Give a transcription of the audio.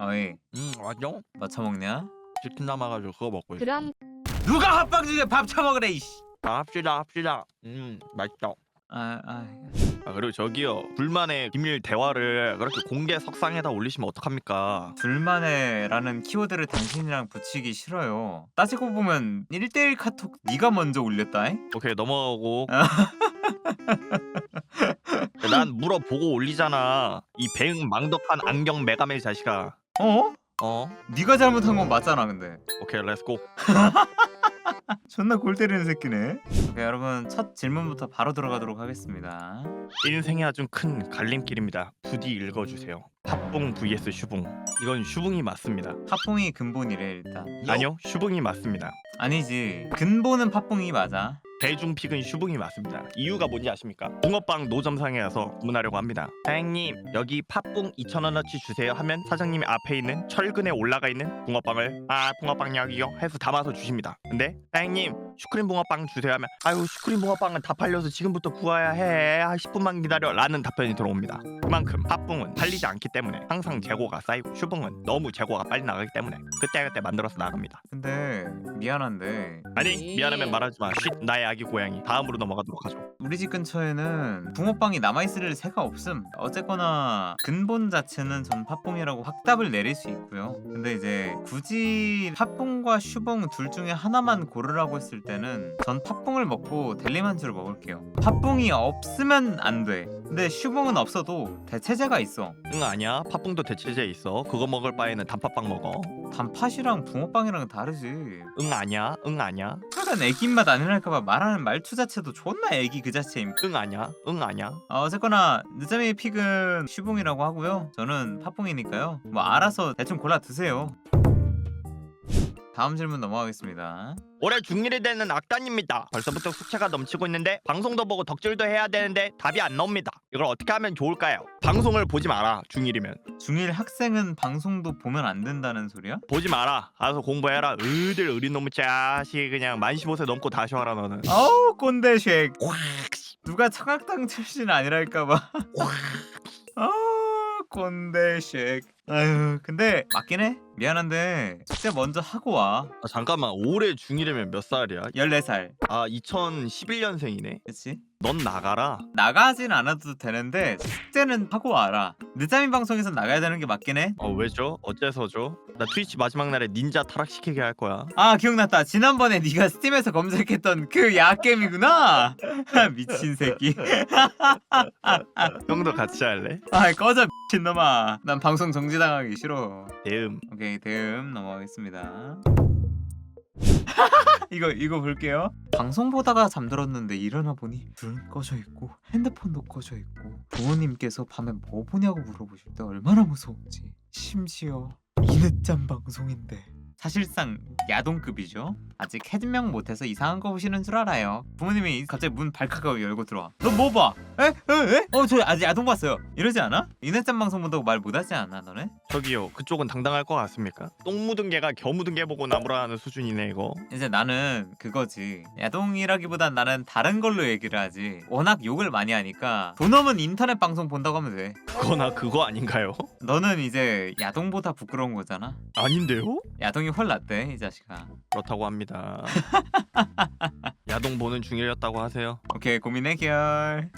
어이 음 맞아? 뭐 처먹냐? 치킨 남아가지고 그거 먹고 있어. 그럼 누가 합방 중에 밥 처먹으래 이씨. 자, 합시다 합시다. 음 맛있다. 아, 아, 아 그리고 저기요. 불만의 비밀 대화를 그렇게 공개 석상에다 올리시면 어떡합니까? 둘만의라는 키워드를 당신이랑 붙이기 싫어요. 따지고 보면 1대1 카톡 네가 먼저 올렸다잉? 오케이 넘어가고. 난 물어보고 올리잖아. 이 배응 망덕한 안경 메가멜 자식아 어? 어? 네가 잘못한 건 맞잖아 근데. 오케이 렛츠고 존나 골 때리는 새끼네. 오케이 여러분 첫 질문부터 바로 들어가도록 하겠습니다. 인생의 아주 큰 갈림길입니다. 부디 읽어주세요. 팝붕 vs 슈붕. 이건 슈붕이 맞습니다. 팝뽕이 근본이래 일단. 아니요 슈붕이 맞습니다. 아니지. 근본은 팝뽕이 맞아 대중픽은 슈붕이 맞습니다. 이유가 뭔지 아십니까? 붕어빵 노점상에 가서 주문하려고 합니다. 사장님 여기 팥붕 2,000원어치 주세요 하면 사장님이 앞에 있는 철근에 올라가 있는 붕어빵을 아 붕어빵 여기요 해서 담아서 주십니다. 근데 사장님 슈크림 붕어빵 주세요 하면 아유 슈크림 붕어빵은 다 팔려서 지금부터 구워야 해. 아 10분만 기다려 라는 답변이 들어옵니다. 그만큼 팥붕은 팔리지 않기 때문에 항상 재고가 쌓이고 슈붕은 너무 재고가 빨리 나가기 때문에 그때그때 만들어서 나갑니다. 근데 미안한데 아니 미안하면 말하지 마. 쉿 나의 아기 고양이. 다음으로 넘어가도록 하죠. 우리 집 근처에는 붕어빵이 남아있을 새가 없음 어쨌거나 근본 자체는 전 팥붕이라고 확답을 내릴 수 있고요 근데 이제 굳이 팥붕과 슈붕 둘 중에 하나만 고르라고 했을 때는 전 팥붕을 먹고 델리만주를 먹을게요. 팥붕이 없으면 안돼. 근데 슈붕은 없어도 대체제가 있어. 응 아니야. 팥붕도 대체제 있어. 그거 먹을 바에는 단팥빵 먹어. 단팥이랑 붕어빵이랑 다르지. 응 아니야. 응 아니야. 약간 애기 맛 아니랄까봐 말하는 말투 자체도 존나 애기 그 자체임. 응 아니야. 응 아니야. 어, 어쨌거나 늦잠이 픽은 슈붕이라고 하고요. 저는 팥붕이니까요. 뭐 알아서 대충 골라 드세요. 다음 질문 넘어가겠습니다. 올해 중1이 되는 악단입니다 벌써부터 숙제가 넘치고 있는데 방송도 보고 덕질도 해야 되는데 답이 안 나옵니다 이걸 어떻게 하면 좋을까요? 방송을 보지 마라 중1이면 중1 학생은 방송도 보면 안 된다는 소리야? 보지 마라 알아서 공부해라 으들 어린 놈의 자식 그냥 만 15세 넘고 다시 와라 너는 어우 꼰대 쉑. 누가 청학당 출신 아니랄까봐. 어우 꼰대 쉑. 아유 근데 맞긴 해. 미안한데 숙제 먼저 하고 와. 아, 잠깐만 올해 중1이면 몇 살이야? 14살. 아 2011년생이네 그치? 넌 나가라 나가진 않아도 되는데 숙제는 하고 와라. 늦잠이 방송에서 나가야 되는 게 맞긴 해. 어 왜죠? 어째서죠? 나 트위치 마지막 날에 닌자 타락시키게 할 거야 아 기억났다. 지난번에 네가 스팀에서 검색했던 그 야겜이구나. 미친 새끼. 형도 같이 할래? 아 꺼져 미친 놈아. 난 방송 정지당하기 싫어. 대음 오케이 다음 넘어가겠습니다. 이거 이거 볼게요. 방송 보다가 잠들었는데 일어나 보니 불은 꺼져 있고 핸드폰도 꺼져 있고 부모님께서 밤에 뭐 보냐고 물어보실 때 얼마나 무서운지 심지어 이늦잠 방송인데 사실상 야동급이죠. 아직 해명 못해서 이상한 거 보시는 줄 알아요. 부모님이 갑자기 문 발칵하고 열고 들어와. 너 뭐 봐? 에? 에? 에? 어, 저 아직 야동 봤어요. 이러지 않아? 이늦잠 방송 본다고 말 못하지 않아, 너네? 저기요 그쪽은 당당할 것 같습니까? 똥 묻은 개가 겨 묻은 개 보고 나무라는 수준이네 이거 이제 나는 그거지. 야동이라기보단 나는 다른 걸로 얘기를 하지. 워낙 욕을 많이 하니까 돈 없는 인터넷 방송 본다고 하면 돼. 그거나 그거 아닌가요? 너는 이제 야동보다 부끄러운 거잖아. 아닌데요? 야동이 훨 낫대, 이 자식아. 그렇다고 합니다 야동 보는 중이었다고 하세요 오케이, 고민 해결.